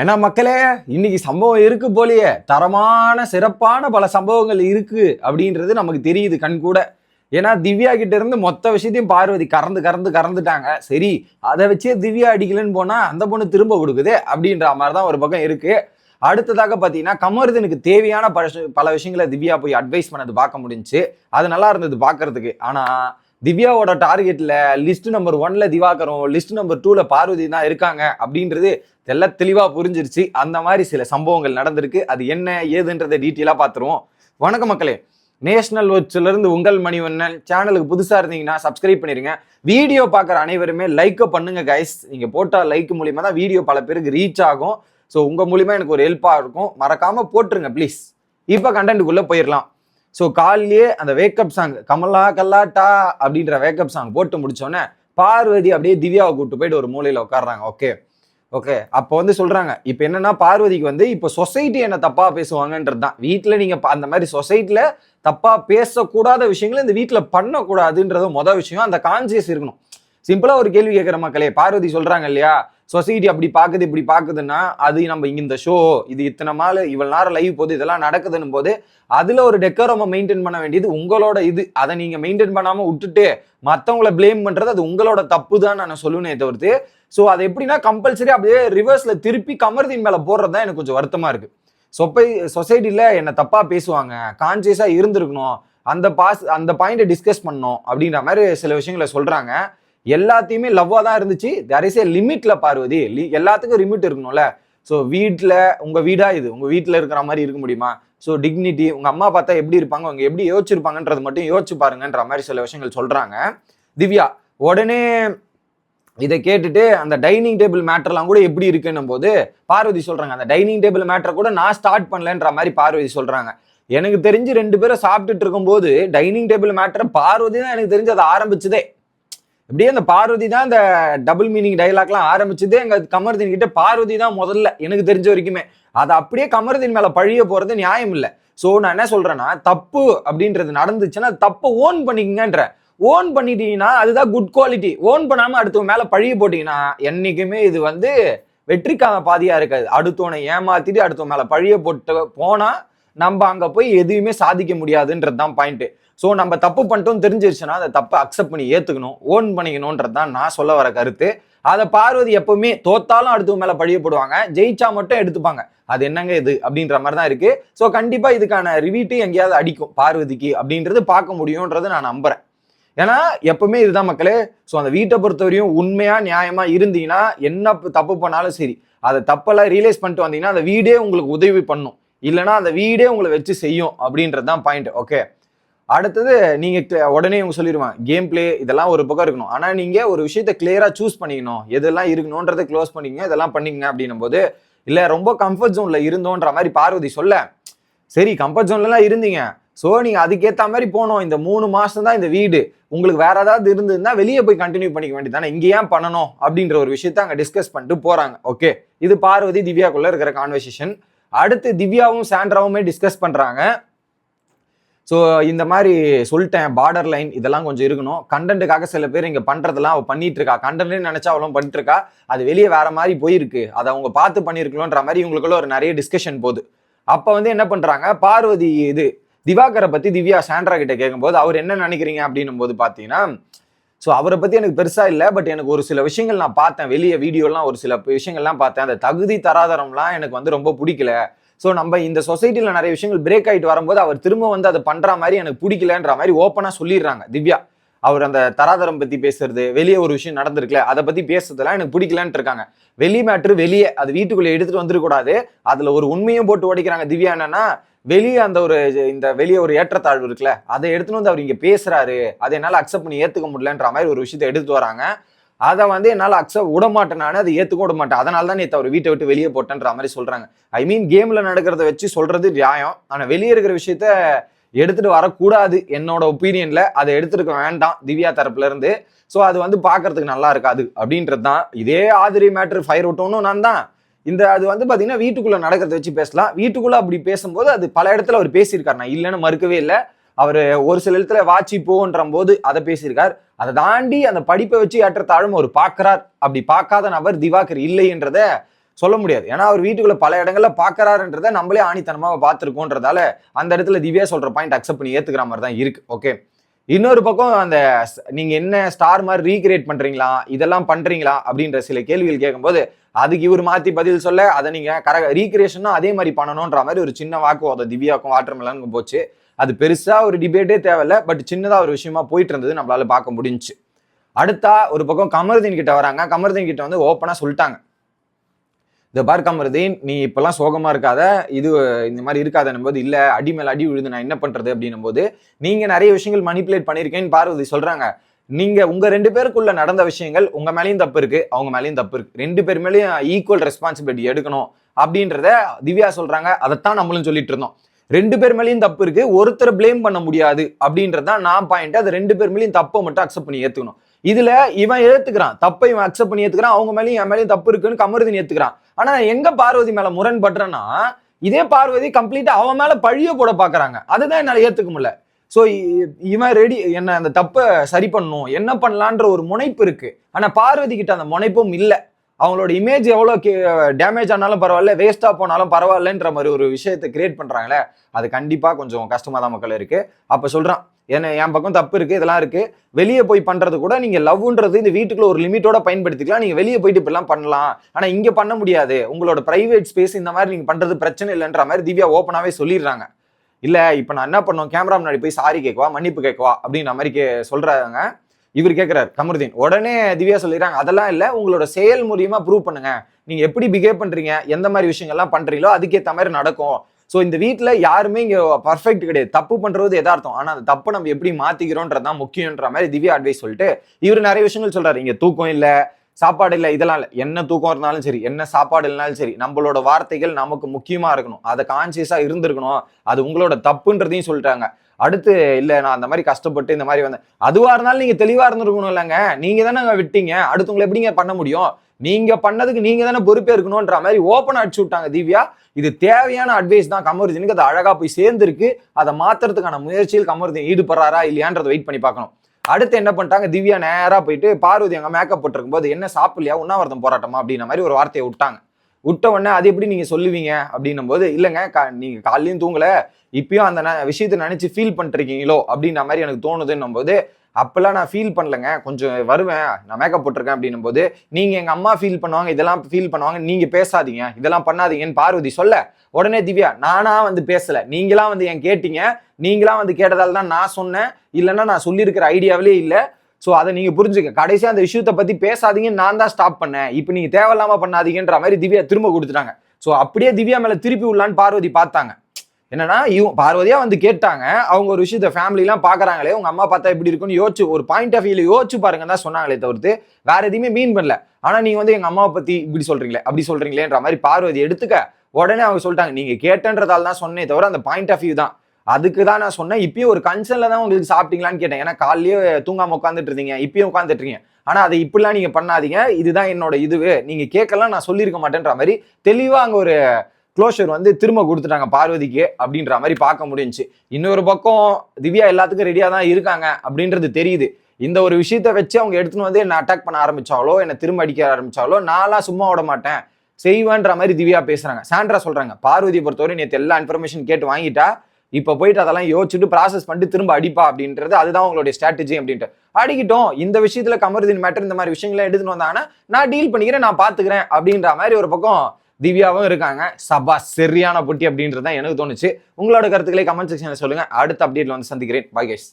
ஏன்னா மக்களே இன்னைக்கு சம்பவம் இருக்கு போலியே. தரமான சிறப்பான பல சம்பவங்கள் இருக்கு அப்படின்றது நமக்கு தெரியுது கண் கூட. ஏன்னா திவ்யா கிட்ட இருந்து மொத்த விஷயத்தையும் பார்வதி கறந்து கறந்து கறந்துட்டாங்க. சரி அதை வச்சே திவ்யா அடிக்கலன்னு போனா அந்த பொண்ணு திரும்ப கொடுக்குது அப்படின்ற மாதிரி தான் ஒரு பக்கம் இருக்கு. அடுத்ததாக பார்த்தீங்கன்னா கமர்தனுக்கு தேவையான பல பல விஷயங்களை திவ்யா போய் அட்வைஸ் பண்ணது பார்க்க முடிஞ்சுச்சு. அது நல்லா இருந்தது பார்க்கறதுக்கு. ஆனால் திவ்யாவோட டார்கெட்ல லிஸ்ட் நம்பர் ஒன்ல திவாகரும் லிஸ்ட் நம்பர் டூல பார்வதி தான் இருக்காங்க அப்படின்றது தெல்ல தெளிவா புரிஞ்சிருச்சு. அந்த மாதிரி சில சம்பவங்கள் நடந்திருக்கு. அது என்ன ஏதுன்றதை டீட்டெயிலாக பார்த்துருவோம் வணக்கம் மக்களே. நேஷனல் வாட்ச்ல இருந்து உங்கள் மணிவண்ணன். சேனலுக்கு புதுசா இருந்தீங்கன்னா சப்ஸ்கிரைப் பண்ணிருங்க. வீடியோ பார்க்குற அனைவருமே லைக் பண்ணுங்க கைஸ் நீங்க போட்டால் லைக் மூலியமா தான் வீடியோ பல பேருக்கு ரீச் ஆகும். ஸோ உங்க மூலியமா எனக்கு ஒரு ஹெல்ப்பாக இருக்கும். மறக்காம போட்டுருங்க ப்ளீஸ் இப்போ கண்டென்ட்டுக்குள்ளே போயிடலாம் ஸோ காலையிலேயே அந்த வேக்கப் சாங் கமலா கல்லாட்டா அப்படின்ற வேக்கப் சாங் போட்டு முடிச்சோடனே பார்வதி அப்படியே திவ்யாவை கூப்பிட்டு போயிட்டு ஒரு மூலையில் உட்காடுறாங்க ஓகே ஓகே அப்போ வந்து சொல்றாங்க இப்போ என்னன்னா பார்வதிக்கு வந்து இப்போ சொசைட்டி என்ன தப்பா பேசுவாங்கன்றது தான். வீட்டில் நீங்க அந்த மாதிரி சொசைட்டில தப்பா பேசக்கூடாத விஷயங்களை இந்த வீட்டில் பண்ணக்கூடாதுன்றது மொதல் விஷயம். அந்த கான்சியஸ் இருக்கணும். சிம்பிளா ஒரு கேள்வி கேட்குற மக்களே பார்வதி சொல்றாங்க இல்லையா? சொசைட்டி அப்படி பார்க்குது இப்படி பார்க்குதுன்னா அது நம்ம இந்த ஷோ இது இத்தனை நாள் இவ்வளோ நேரம் லைவ் போது இதெல்லாம் நடக்குதுன்னும் போது அதில் ஒரு டெக்கோரமை மெயின்டைன் பண்ண வேண்டியது உங்களோட இது. அதை நீங்கள் மெயின்டைன் பண்ணாமல் விட்டுட்டு மற்றவங்கள ப்ளேம் பண்ணுறது அது உங்களோட தப்பு தான் நான் சொல்லுவேனே தவிர்த்து. ஸோ அது எப்படின்னா கம்பல்சரி அப்படியே ரிவர்ஸில் திருப்பி கமர்தீன் மேலே போடுறது தான் எனக்கு கொஞ்சம் வருத்தமாக இருக்குது சொப்பை சொசைட்டியில் என்னை தப்பாக பேசுவாங்க. கான்சியஸாக இருந்திருக்கணும். அந்த பாஸ் அந்த பாயிண்ட்டை டிஸ்கஸ் பண்ணணும் அப்படின்ற மாதிரி சில விஷயங்களை சொல்கிறாங்க எல்லாத்தையுமே லவ்வாக தான் இருந்துச்சு. தேர் இஸ் ஏ லிமிட்ல பார்வதி. எல்லாத்துக்கும் லிமிட் இருக்கணும்ல. ஸோ வீட்டில் உங்கள் வீடாக இது? உங்கள் வீட்டில் இருக்கிற மாதிரி இருக்க முடியுமா? ஸோ டிக்னிட்டி உங்கள் அம்மா பார்த்தா எப்படி இருப்பாங்க? அவங்க எப்படி யோசிச்சிருப்பாங்கன்றது மட்டும் யோசிச்சு பாருங்கன்ற மாதிரி சில விஷயங்கள் சொல்கிறாங்க திவ்யா உடனே இதை கேட்டுட்டு அந்த டைனிங் டேபிள் மேட்டர்லாம் கூட எப்படி இருக்குன்னும் போது பார்வதி சொல்கிறாங்க அந்த டைனிங் டேபிள் மேட்டரை கூட நான் ஸ்டார்ட் பண்ணலன்ற மாதிரி பார்வதி சொல்கிறாங்க எனக்கு தெரிஞ்சு ரெண்டு பேரும் சாப்பிட்டுட்டு இருக்கும்போது டைனிங் டேபிள் மேட்டரை பார்வதி தான் எனக்கு தெரிஞ்சு அதை ஆரம்பிச்சதே. இப்படியே அந்த பார்வதி தான் இந்த டபுள் மீனிங் டைலாக்லாம் ஆரம்பிச்சது எங்க கமர்தீன் கிட்ட பார்வதி தான் முதல்ல எனக்கு தெரிஞ்ச வரைக்குமே. அதை அப்படியே கமர்தீன் மேல பழிய போறது நியாயம் இல்லை. ஸோ நான் என்ன சொல்றேன்னா தப்பு அப்படின்றது நடந்துச்சுன்னா தப்பை ஓன் பண்ணிக்கங்கன்ற. ஓன் பண்ணிட்டீங்கன்னா அதுதான் குட் குவாலிட்டி ஓன் பண்ணாம அடுத்தவங்க மேல பழிய போட்டீங்கன்னா என்னைக்குமே இது வந்து வெற்றிக்கான பாதியா இருக்காது. அடுத்தவனை ஏமாத்திட்டு அடுத்தவன் மேல பழிய போட்டு போனா நம்ம அங்கே போய் எதுவுமே சாதிக்க முடியாதுன்றது தான் பாயிண்ட்டு ஸோ நம்ம தப்பு பண்ணிட்டோம் தெரிஞ்சிருச்சுன்னா அதை தப்பை அக்செப்ட் பண்ணி ஏற்றுக்கணும் ஓன் பண்ணிக்கணுன்றது தான் நான் சொல்ல வர கருத்து. அதை பார்வதி எப்பவுமே தோத்தாலும் அடுத்தவங்க மேலே பழிய போடுவாங்க ஜெயிச்சா மட்டும் எடுத்துப்பாங்க. அது என்னங்க இது அப்படின்ற மாதிரி தான் இருக்கு. ஸோ கண்டிப்பா இதுக்கான ரிவீட்டு எங்கேயாவது அடிக்கும் பார்வதிக்கு அப்படின்றது பார்க்க முடியும்ன்றது நான் நம்புறேன். ஏன்னா எப்பவுமே இதுதான் மக்களே. ஸோ அந்த வீட்டை பொறுத்தவரையும் உண்மையா நியாயமா இருந்தீங்கன்னா என்ன தப்பு பண்ணாலும் சரி அதை தப்பெல்லாம் ரியலைஸ் பண்ணிட்டு வந்தீங்கன்னா அந்த வீடே உங்களுக்கு உதவி பண்ணும். இல்லைன்னா அந்த வீடே உங்களை வச்சு செய்யும் அப்படின்றது தான் பாயிண்ட் ஓகே அடுத்தது நீங்கள் உடனே இவங்க சொல்லிடுவாங்க கேம் பிளே இதெல்லாம் ஒரு பக்கம் இருக்கணும். ஆனால் நீங்கள் ஒரு விஷயத்த கிளியராக சூஸ் பண்ணிக்கணும். எதெல்லாம் இருக்கணுன்றதை க்ளோஸ் பண்ணிக்கங்க இதெல்லாம் பண்ணிக்கங்க அப்படின்னும் போது இல்லை ரொம்ப கம்ஃபர்ட் ஜோனில் இருந்தோன்ற மாதிரி பார்வதி சொல்ல. சரி கம்ஃபர்ட் ஜோன்லலாம் இருந்தீங்க. ஸோ நீங்கள் அதுக்கேற்ற மாதிரி போகணும். இந்த மூணு மாதம் தான் இந்த வீடு. உங்களுக்கு வேற ஏதாவது இருந்ததுன்னா வெளியே போய் கண்டினியூ பண்ணிக்க வேண்டியதானே இங்கே ஏன் பண்ணணும்? அப்படின்ற ஒரு விஷயத்த அங்கே டிஸ்கஸ் பண்ணிட்டு போகிறாங்க ஓகே இது பார்வதி திவ்யாக்குள்ளே இருக்கிற கான்வர்சேஷன் அடுத்து திவ்யாவும் சாண்ட்ராவுமே டிஸ்கஸ் பண்ணுறாங்க ஸோ இந்த மாதிரி சொல்லிட்டேன் பார்டர் லைன் இதெல்லாம் கொஞ்சம் இருக்கணும். கண்டென்ட்டுக்காக சில பேர் இங்கே பண்ணுறதெல்லாம் அவள் பண்ணிட்டு இருக்கா கண்டென்ட்னு நினச்சா அவளும் பண்ணிட்டு இருக்கா அது வெளியே வேற மாதிரி போயிருக்கு. அதை அவங்க பார்த்து பண்ணியிருக்கணுன்ற மாதிரி இவங்களுக்குள்ள ஒரு நிறைய டிஸ்கஷன் போகுது. அப்போ வந்து என்ன பண்ணுறாங்க பார்வதி இது திவாகரை பற்றி திவ்யா சாண்ட்ரா கிட்ட கேட்கும்போது அவர் என்ன நினைக்கிறீங்க? அப்படின்னும் போது பார்த்தீங்கன்னா ஸோ அவரை பற்றி எனக்கு பெருசாக இல்லை பட் எனக்கு ஒரு சில விஷயங்கள் நான் பார்த்தேன். வெளியே வீடியோலாம் ஒரு சில விஷயங்கள்லாம் பார்த்தேன். அந்த தகுதி தராதரம்லாம் எனக்கு வந்து ரொம்ப பிடிக்கல. ஸோ நம்ம இந்த சொசைட்டியில் நிறைய விஷயங்கள் பிரேக் ஆகிட்டு வரும்போது அவர் திரும்ப வந்து அதை பண்ணுற மாதிரி எனக்கு பிடிக்கலன்ற மாதிரி ஓப்பனாக சொல்லிடுறாங்க. திவ்யா அவர் அந்த தராதரம் பற்றி பேசுறது வெளியே ஒரு விஷயம் நடந்திருக்குல அதை பற்றி பேசுறதுலாம் எனக்கு பிடிக்கலன்ட்டு இருக்காங்க. வெளி மேட்ரு வெளியே அது வீட்டுக்குள்ளே எடுத்துகிட்டு வந்துடக்கூடாது. அதில் ஒரு உண்மையும் போட்டு உடைக்கிறாங்க. திவ்யா என்னன்னா வெளியே அந்த ஒரு இந்த வெளியே ஒரு ஏற்றத்தாழ்வு இருக்குல்ல அதை எடுத்துன்னு வந்து அவர் இங்கே பேசுறாரு. அதை என்னால் அக்செப்ட் பண்ணி ஏற்றுக்க முடியலன்ற மாதிரி ஒரு விஷயத்தை எடுத்து வராங்க. அதை வந்து என்னால் அக்செப்ட் விட மாட்டேன் நான் அதை ஏற்றுக்க விட மாட்டேன். அதனால தான் நேற்று அவர் வீட்டை விட்டு வெளியே போட்டேன்ற மாதிரி சொல்றாங்க. ஐ மீன் கேம்ல நடக்கிறத வச்சு சொல்றது நியாயம். ஆனால் வெளியே இருக்கிற விஷயத்த எடுத்துட்டு வரக்கூடாது. என்னோட ஒப்பீனியன்ல அதை எடுத்துருக்க வேண்டாம் திவ்யா தரப்புல இருந்து. ஸோ அது வந்து பார்க்கறதுக்கு நல்லா இருக்காது அப்படின்றது தான். இதே ஆதிரி மேட்ரு ஃபயர் விட்டோன்னு நான் தான். இந்த அது வந்து பார்த்தீங்கன்னா வீட்டுக்குள்ளே நடக்கிறத வச்சு பேசலாம். வீட்டுக்குள்ளே அப்படி பேசும்போது அது பல இடத்துல அவர் பேசியிருக்காரு. நான் இல்லைன்னு மறுக்கவே இல்லை. அவர் ஒரு சில இடத்துல வாட்சி போன்ற போது அதை பேசியிருக்கார். அதை தாண்டி அந்த படிப்பை வச்சு ஏற்றத்தாழும் அவர் பார்க்குறார். அப்படி பார்க்காத நபர் திவாகர் இல்லைன்றத சொல்ல முடியாது. ஏன்னா அவர் வீட்டுக்குள்ள பல இடங்கள்ல பாக்குறாருன்றத நம்மளே ஆணித்தனமாக பார்த்துருக்கோன்றதால அந்த இடத்துல திவ்யா சொல்ற பாயிண்ட் அக்செப்ட் பண்ணி ஏத்துக்கிற மாதிரி தான் இருக்கு. ஓகே இன்னொரு பக்கம் அந்த ஸ்- நீங்க என்ன ஸ்டார் மாதிரி ரீக்ரியேட் பண்றீங்களா? இதெல்லாம் பண்றீங்களா? அப்படின்ற சில கேள்விகள் கேட்கும்போது அதுக்கு இவர் மாத்தி பதில் சொல்ல அதை நீங்க கர ரீக்ரியேஷனும் அதே மாதிரி பண்ணணும்ன்ற மாதிரி ஒரு சின்ன வாக்குவாதம் திவ்யாக்கும் வாட்டர்மெலனுக்கும் போச்சு. அது பெருசா ஒரு டிபேட்டே தேவையில்ல பட் சின்னதா ஒரு விஷயமா போயிட்டு இருந்தது நம்மளால பார்க்க முடிஞ்சுச்சு. அடுத்தா ஒரு பக்கம் கமருதீன் கிட்ட வராங்க. கமருதீன் கிட்ட வந்து ஓப்பனா சொல்லிட்டாங்க. இதை பார் கமருதீன் நீ இப்பெல்லாம் சோகமா இருக்காத. இது இந்த மாதிரி இருக்காதன்னும் போது இல்ல அடி மேல அடி விழுது நான் என்ன பண்றது? அப்படின்னும் போது நீங்க நிறைய விஷயங்கள் மணிப்புலேட் பண்ணிருக்கேன்னு பார்வதி சொல்றாங்க. நீங்க உங்க ரெண்டு பேருக்குள்ள நடந்த விஷயங்கள் உங்க மேலையும் தப்பு இருக்கு அவங்க மேலேயும் தப்பு இருக்கு. ரெண்டு பேர் மேலேயும் ஈக்குவல் ரெஸ்பான்சிபிலிட்டி எடுக்கணும். அப்படின்றத திவ்யா சொல்றாங்க. அதைத்தான் நம்மளும் சொல்லிட்டு இருந்தோம். ரெண்டு பேர் மேலேயும் தப்பு இருக்கு ஒருத்தரை ப்ளேம் பண்ண முடியாது அப்படின்றதான் நான் பாயிண்ட் அது ரெண்டு பேர் மேலேயும் தப்பை மட்டும் அக்செப்ட் பண்ணி ஏத்துக்கணும். இதுல இவன் ஏத்துக்கிறான். தப்பை இவன் அக்செப்ட் பண்ணி ஏத்துக்கிறான். அவங்க மேலேயும் என் மேலேயும் தப்பு இருக்குன்னு கமருதீன் ஏத்துக்கிறான். ஆனா எங்க பார்வதி மேல முரண்படுறேன்னா இதே பார்வதி கம்ப்ளீட்டா அவன் மேல பழிய போட பாக்குறாங்க. அதுதான் என்னால ஏத்துக்க முடியல. ஸோ இவன் ரெடி என்ன அந்த தப்பை சரி பண்ணணும் என்ன பண்ணலான்ற ஒரு முனைப்பு இருக்கு. ஆனா பார்வதி கிட்ட அந்த முனைப்பும் இல்லை. அவங்களோட இமேஜ் எவ்வளோ டேமேஜ் ஆனாலும் பரவாயில்ல வேஸ்டா போனாலும் பரவாயில்லன்ற மாதிரி ஒரு விஷயத்தை கிரியேட் பண்றாங்களே அது கண்டிப்பா கொஞ்சம் கஷ்டமா தான் மக்கள் இருக்கு. அப்ப சொல்றான் என்ன என் பக்கம் தப்பு இருக்குது இதெல்லாம் இருக்குது வெளியே போய் பண்ணுறது கூட நீங்கள் லவ்ன்றது இந்த வீட்டுக்குள்ள ஒரு லிமிட்டோட பயன்படுத்திக்கலாம். நீங்கள் வெளியே போயிட்டு இப்படிலாம் பண்ணலாம். ஆனால் இங்கே பண்ண முடியாது. உங்களோட ப்ரைவேட் ஸ்பேஸ் இந்த மாதிரி நீங்கள் பண்ணுறது பிரச்சனை இல்லைன்ற மாதிரி திவ்யா ஓப்பனாகவே சொல்லிடுறாங்க. இல்லை இப்போ நான் என்ன பண்ணுவோம் கேமரா முன்னாடி போய் சாரி கேட்கவா? மன்னிப்பு கேட்குவா? அப்படின்ற மாதிரி கே சொல்கிறாங்க இவர் கேட்குறாரு கமருதீன் உடனே திவ்யா சொல்லிடுறாங்க அதெல்லாம் இல்லை. உங்களோட செயல் மூலியமாக ப்ரூவ் பண்ணுங்க. நீங்கள் எப்படி பிஹேவ் பண்ணுறீங்க எந்த மாதிரி விஷயங்கள்லாம் பண்ணுறீங்களோ அதுக்கேற்ற மாதிரி நடக்கும். ஸோ இந்த வீட்டில் யாருமே இங்கே பர்ஃபெக்ட் கிடையாது. தப்பு பண்ணுறது எதார்த்தம். ஆனால் அந்த தப்பை நம்ம எப்படி மாற்றிக்கிறோன்றது தான் முக்கியன்ற மாதிரி திவ்யா அட்வைஸ் சொல்லிட்டு இவர் நிறைய விஷயங்கள் சொல்கிறார் இங்கே தூக்கம் இல்லை சாப்பாடு இல்லை இதெல்லாம் இல்லை. என்ன தூக்கம் இருந்தாலும் சரி என்ன சாப்பாடு இல்லைனாலும் சரி நம்மளோட வார்த்தைகள் நமக்கு முக்கியமாக இருக்கணும். அதை கான்சியஸாக இருந்திருக்கணும். அது உங்களோட தப்புன்றதையும் சொல்லிட்டாங்க. அடுத்து இல்லை நான் அந்த மாதிரி கஷ்டப்பட்டு இந்த மாதிரி வந்தேன். அதுவாக இருந்தாலும் நீங்கள் தெளிவாக இருந்திருக்கணும் இல்லைங்க. நீங்கள் தானே விட்டீங்க அடுத்தவங்களை எப்படிங்க பண்ண முடியும்? நீங்க பண்ணதுக்கு நீங்க தானே பொறுப்பே இருக்கணும்ன்ற மாதிரி ஓப்பன் அடிச்சு விட்டாங்க திவ்யா. இது தேவையான அட்வைஸ் தான் கமருதீனுக்கு. அது அழகா போய் சேர்ந்திருக்கு. அதை மாத்துறதுக்கான முயற்சியில் கமருதீன் ஈடுபடுறாரா இல்லையான்றதை வெயிட் பண்ணி பார்க்கணும். அடுத்து என்ன பண்ணிட்டாங்க? திவ்யா நேராக போயிட்டு பார்வதி அங்கே மேக்கப் போட்டிருக்கும் போது என்ன சாப்பிடலையா? உண்ணாவிரதம் போராட்டமா? அப்படின்ற மாதிரி ஒரு வார்த்தையை விட்டாங்க. விட்ட உடனே அது எப்படி நீங்கள் சொல்லுவீங்க? அப்படின்னும் போது இல்லைங்க கா- நீங்கள் காலையிலயும் தூங்கலை. இப்பயும் அந்த ந- விஷயத்தை நினச்சி ஃபீல் பண்ணிருக்கீங்களோ அப்படின்ற மாதிரி எனக்கு தோணுதுன்னும் போது அப்பெல்லாம் நான் ஃபீல் பண்ணலங்க. கொஞ்சம் வருவேன். நான் மேக்கப் போட்டிருக்கேன் அப்படின்னும் போது நீங்கள் எங்கள் அம்மா ஃபீல் பண்ணுவாங்க இதெல்லாம் ஃபீல் பண்ணுவாங்க நீங்கள் பேசாதீங்க. இதெல்லாம் பண்ணாதீங்கன்னு பார்வதி சொல்ல உடனே திவ்யா நானா வந்து பேசலை. நீங்களாம் வந்து என் கேட்டீங்க. நீங்களாம் வந்து கேட்டதால் தான் நான் சொன்னேன். இல்லைன்னா நான் சொல்லியிருக்கிற ஐடியாவிலே இல்லை. ஸோ அதை நீங்கள் புரிஞ்சுக்க. கடைசியாக அந்த விஷயத்தை பற்றி பேசாதீங்கன்னு நான் தான் ஸ்டாப் பண்ணேன். இப்போ நீங்கள் தேவையில்லாமல் பண்ணாதீங்கன்ற மாதிரி திவ்யா திரும்ப கொடுத்துட்டாங்க. ஸோ அப்படியே திவ்யா மேலே திருப்பி விடலான்னு பார்வதி பார்த்தாங்க. என்னன்னா இவங்க பார்வதியா வந்து கேட்டாங்க அவங்க ஒரு விஷயத்த ஃபேமிலிலாம் பாக்குறாங்களே உங்க அம்மா பார்த்தா எப்படி இருக்குன்னு யோசிச்சு ஒரு பாயிண்ட் ஆஃப் வியூல யோசிச்சு பாருங்க தான் சொன்னாங்களே தவிர்த்து வேற எதையுமே மீன் பண்ணல. ஆனா நீங்க வந்து எங்க அம்மாவை பத்தி இப்படி சொல்றீங்களே அப்படி சொல்றீங்களேன்ற மாதிரி பார்வதி எடுத்துக்க உடனே அவங்க சொல்லிட்டாங்க நீங்க கேட்டன்றதால தான் சொன்னே தவிர அந்த பாயிண்ட் ஆஃப் வியூ தான். அதுக்கு தான் நான் சொன்னேன் இப்பயும் ஒரு கன்சர்ன்ல தான் உங்களுக்கு சாப்பிட்டீங்களான்னு கேட்டேன். ஏன்னா காலையே தூங்காம உட்காந்துட்டு இருந்தீங்க இப்பயும் உட்காந்துட்டு இருக்கீங்க. ஆனா அதை இப்படிலாம் நீங்க பண்ணாதீங்க இதுதான் என்னோட இதுவே நீங்க கேட்கலாம் நான் சொல்லியிருக்க மாட்டேன்ற மாதிரி தெளிவா அங்க ஒரு க்ளோஷர் வந்து திரும்ப கொடுத்துட்டாங்க பார்வதிக்கு அப்படின்ற மாதிரி பார்க்க முடிஞ்சுச்சு. இன்னொரு பக்கம் திவ்யா எல்லாத்துக்கும் ரெடியாக தான் இருக்காங்க அப்படின்றது தெரியுது. இந்த ஒரு விஷயத்த வச்சு அவங்க எடுத்துன்னு வந்து என்ன அட்டாக் பண்ண ஆரம்பிச்சாலோ என்னை திரும்ப அடிக்க ஆரம்பிச்சாலோ நான்லாம் சும்மா விட மாட்டேன். செய்வேன்ற மாதிரி திவ்யா பேசுறாங்க. சாண்ட்ரா சொல்றாங்க பார்வதியை பொறுத்தவரை நேற்று எல்லா இன்ஃபர்மேஷன் கேட்டு வாங்கிட்டா இப்போ போயிட்டு அதெல்லாம் யோசிச்சுட்டு ப்ராசஸ் பண்ணிட்டு திரும்ப அடிப்பா அப்படின்றது அதுதான் உங்களுடைய ஸ்ட்ராட்டஜி அப்படின்ட்டு. அடிக்கிட்டோம். இந்த விஷயத்துல கமருதீன் மேட்டர் இந்த மாதிரி விஷயங்களை எடுத்துன்னு வந்தாங்கன்னா நான் டீல் பண்ணிக்கிறேன் நான் பாத்துக்கிறேன் அப்படின்ற மாதிரி ஒரு பக்கம் திவ்யாவும் இருக்காங்க. சபா சரியான புட்டி அப்படின்றது தான் எனக்கு தோணுச்சு. உங்களோட கருத்துக்களை கமெண்ட் செக்ஷனில் சொல்லுங்க. அடுத்த அப்டேட்டில் வந்து சந்திக்கிறேன். Bye guys